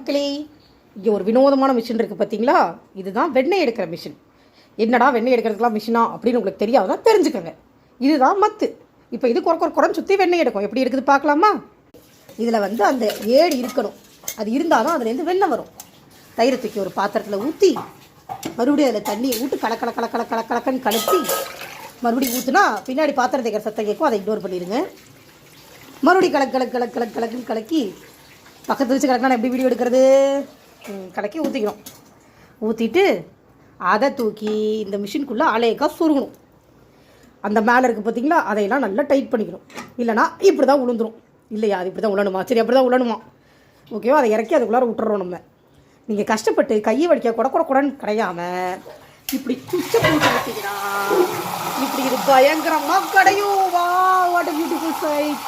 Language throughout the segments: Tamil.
மக்களே இங்கே ஒரு வினோதமான மிஷின் இருக்குது பார்த்தீங்களா இதுதான் வெண்ணெய் எடுக்கிற மிஷின் என்னடா வெண்ணெய் எடுக்கிறதுக்குலாம் மிஷினா அப்படின்னு உங்களுக்கு தெரியாதான் தெரிஞ்சுக்கோங்க. இதுதான் மத்து. இப்போ இது குறை குறை குறைன்னு சுற்றி வெண்ணெய் எடுக்கும். எப்படி இருக்குது பார்க்கலாமா? இதில் வந்து அந்த ஏடு இருக்கணும். அது இருந்தால் தான் அதுலேருந்து வெண்ணெய் வரும். தயிரை தூக்கி ஒரு பாத்திரத்தில் ஊற்றி மறுபடியும் அதில் தண்ணியை ஊட்டு கல கல கலக்கலக்கன்னு கல கலத்தி மறுபடியும் ஊற்றுனா பின்னாடி பாத்திரம் தேக்கிற சத்தம் கேட்கும் அதை இக்னோர் பண்ணிடுங்க. மறுபடியும் கலக்கு கலக்கு கலக்கு கலக்கு கலக்குன்னு கலக்கி பக்கத்து வச்சு கலக்கினா எப்படி வீடியோ எடுக்கிறது? கலக்கி ஊற்றிக்கிறோம் ஊற்றிட்டு அதை தூக்கி இந்த மிஷின்குள்ளே அலையக்காக சுருகணும் அந்த மேலே இருக்குது பார்த்தீங்களா அதையெல்லாம் நல்லா டைட் பண்ணிக்கணும். இல்லைனா இப்படி தான் உளுந்துடும் இல்லையா? அது இப்படி தான் உழணுமா? சரி அப்படி தான் உழணுமா? ஓகேவா? அதை இறக்கி அதுக்குள்ளார விட்டுறோம் நம்ம. நீங்கள் கஷ்டப்பட்டு கையை வடிக்க குட குட குடன்னு கிடையாம இப்படி குச்ச இப்படி இது பயங்கரமாக கிடையும். வா வாட் பியூட்டிஃபுல் சைட்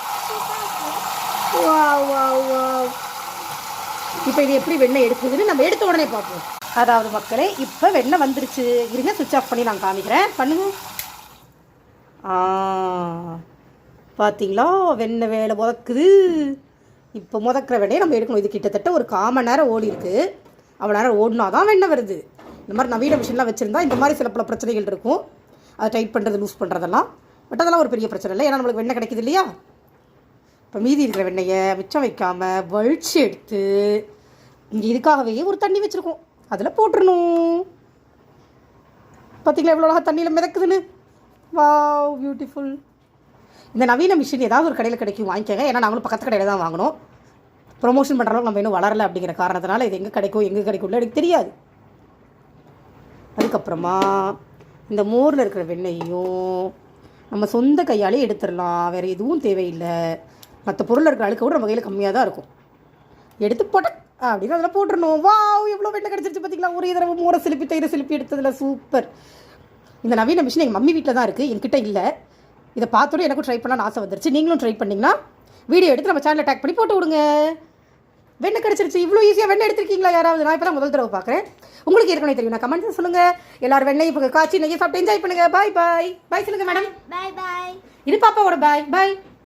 வா வா வா இப்போ இது எப்படி வெண்ணெய் எடுக்குதுன்னு நம்ம எடுத்த உடனே பார்ப்போம். அதாவது மக்களே இப்போ வெண்ணெய் வந்துருச்சு. இருங்க சுவிட்ச் ஆஃப் பண்ணி நான் காமிக்கிறேன். பண்ணுங்க. ஆ பார்த்தீங்களா வெண்ணெய் வேலை முதக்குது. இப்போ முதக்கிற வெண்ணையை நம்ம எடுக்கணும். இது கிட்டத்தட்ட ஒரு காமன் நேரம் ஓடி இருக்கு. அவ்வளோ நேரம் ஓடினா தான் வெண்ணெய் வருது. இந்த மாதிரி நவீன மிஷின்லாம் வச்சுருந்தா இந்த மாதிரி சில பல பிரச்சனைகள் இருக்கும். அதை டைட் பண்ணுறது லூஸ் பண்ணுறதெல்லாம் பட் அதெல்லாம் ஒரு பெரிய பிரச்சனை இல்லை. ஏன்னா நம்மளுக்கு வெண்ணெய் கிடைக்குது இல்லையா? இப்போ மீதி இருக்கிற வெண்ணெயை மிச்சம் வைக்காமல் வழிச்சு எடுத்து இங்கே இதுக்காகவே ஒரு தண்ணி வச்சுருக்கோம். அதில் போட்டுறணும். பார்த்தீங்களா எவ்வளோ அழகாக தண்ணியில் மிதக்குதுன்னு? வாவ் பியூட்டிஃபுல் இந்த நவீன மிஷின் ஏதாவது ஒரு கடையில் கிடைக்கும் வாங்கிக்கோங்க. ஏன்னா நாங்களும் பக்கத்து கடையில் தான் வாங்கினோம் ப்ரொமோஷன் பண்ணுற நம்ம இன்னும் வளரலை அப்படிங்கிற காரணத்தினால இது எங்கே கிடைக்கும் எங்கே கிடைக்கும்ல எனக்கு தெரியாது. அதுக்கப்புறமா இந்த மோரில் இருக்கிற வெண்ணையும் நம்ம சொந்த கையாலே எடுத்துடலாம். வேறு எதுவும் தேவையில்லை. மற்ற பொருள் இருக்கிற அழுக்க கூட நம்ம கையில் கம்மியாக தான் இருக்கும். எடுத்து போட்ட அப்படின்னு அதில் போட்டுருணும் வாவ் எவ்வளோ வெண்ணெய் கிடச்சிருச்சு பார்த்தீங்களா ஒரே தடவை மோரை சிலுப்பி தயிரை சிலுப்பி எடுத்ததில் சூப்பர் இந்த நவீன மிஷின் எங்கள் மம்மி வீட்டில் தான் இருக்குது என்கிட்ட இல்லை. இதை பார்த்தோன்னே எனக்கும் ட்ரை பண்ணலாம்னு ஆசை வந்துருச்சு. நீங்களும் ட்ரை பண்ணிங்கன்னா வீடியோ எடுத்து நம்ம சேனலில் டேக் பண்ணி போட்டு விடுங்க. வெண்ணெய் கிடச்சிருச்சு. இவ்வளோ ஈஸியாக வெண்ணெய் எடுத்திருக்கீங்களா யாராவது? நான் இப்போ தான் முதல் தடவை பார்க்குறேன் உங்களுக்கு ஏற்கனவே தெரியும். நான் கமெண்ட்ஸ் சொல்லுங்கள் எல்லாரும் வெண்ணெய் இப்போ காய்ச்சி நெய்யை சாப்பிட்டு என்ஜாய் பண்ணுங்கள் பாய் பாய் பாய் சொல்லுங்கள் மேடம் Bye bye. இது பாப்பாவோட பாய் பாய்